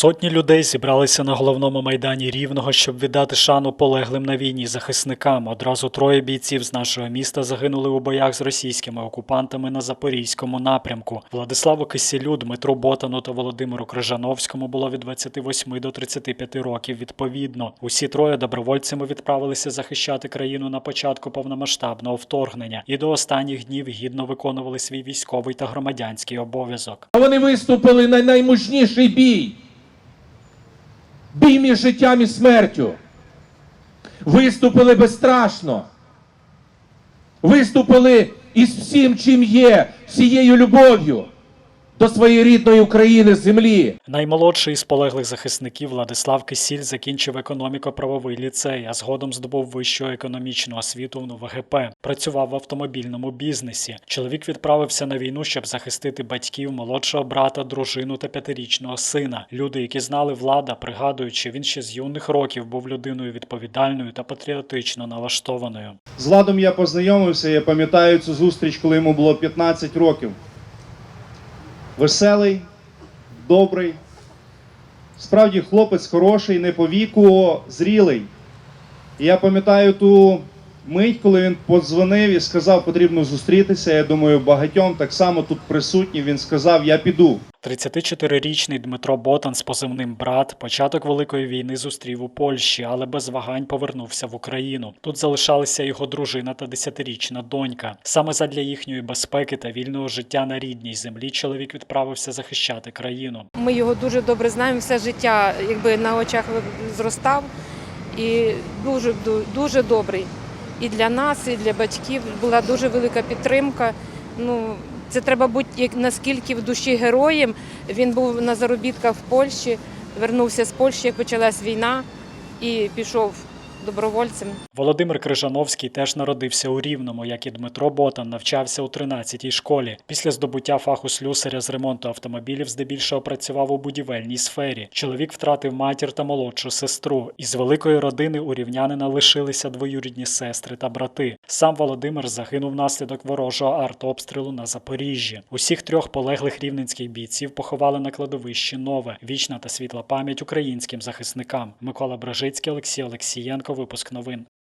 Сотні людей зібралися на головному майдані Рівного, щоб віддати шану полеглим на війні захисникам. Одразу троє бійців з нашого міста загинули у боях з російськими окупантами на запорізькому напрямку. Владиславу Кисілю, Дмитру Ботану та Володимиру Крижановському було від 28 до 35 років відповідно. Усі троє добровольцями відправилися захищати країну на початку повномасштабного вторгнення і до останніх днів гідно виконували свій військовий та громадянський обов'язок. Вони виступили на наймужніший бій. Бій між життям і смертю. Виступили безстрашно. Виступили із всім, чим є, всією любов'ю до своєї рідної України землі. Наймолодший із полеглих захисників Владислав Кисіль закінчив економіко-правовий ліцей, а згодом здобув вищу економічну освіту в ВГП. Працював в автомобільному бізнесі. Чоловік відправився на війну, щоб захистити батьків, молодшого брата, дружину та п'ятирічного сина. Люди, які знали влада, пригадують, що він ще з юних років був людиною відповідальною та патріотично налаштованою. З Владом я познайомився, я пам'ятаю цю зустріч, коли йому було 15 років. Веселий, добрий. Справді хлопець хороший, не по віку, зрілий. І я пам'ятаю ту мить, коли він подзвонив і сказав, потрібно зустрітися. Я думаю, багатьом так само тут присутні. Він сказав, я піду. 34-річний Дмитро Ботан з позивним брат початок великої війни зустрів у Польщі, але без вагань повернувся в Україну. Тут залишалися його дружина та 10-річна донька. Саме задля їхньої безпеки та вільного життя на рідній землі чоловік відправився захищати країну. Ми його дуже добре знаємо, все життя якби на очах зростав і дуже дуже добрий. І для нас, і для батьків була дуже велика підтримка. Ну, це треба бути як наскільки в душі героєм. Він був на заробітках в Польщі, вернувся з Польщі, як почалась війна, і пішов добровольцем. Володимир Крижановський теж народився у Рівному, як і Дмитро Ботан, навчався у 13-й школі. Після здобуття фаху слюсаря з ремонту автомобілів здебільшого працював у будівельній сфері. Чоловік втратив матір та молодшу сестру. Із великої родини у рівнянина лишилися двоюрідні сестри та брати. Сам Володимир загинув внаслідок ворожого артобстрілу на Запоріжжі. Усіх трьох полеглих рівненських бійців поховали на кладовищі Нове. Вічна та світла пам'ять українським захисникам. Микола Бражицький, Олексій Олексієнко. Випуск новин.